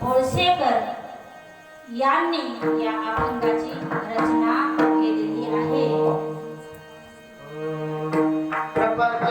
भोळसेकर यांनी या अभंगाची रचना केलेली आहे प्रपंच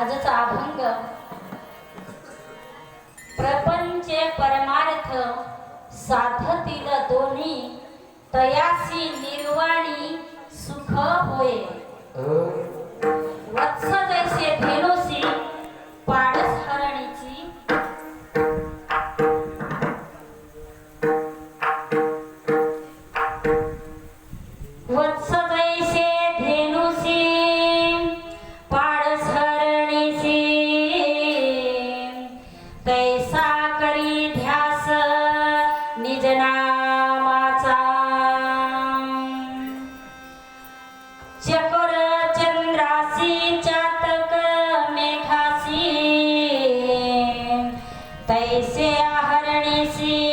आजचा अभंग. प्रपंचे परमार्थ साधतील दोन्ही तयासी निर्वाणी सुख होय. वत्स जैसे निज नामाचा. चकोर चंद्रासी चातक मेघासी. तैसे आहरणीसी.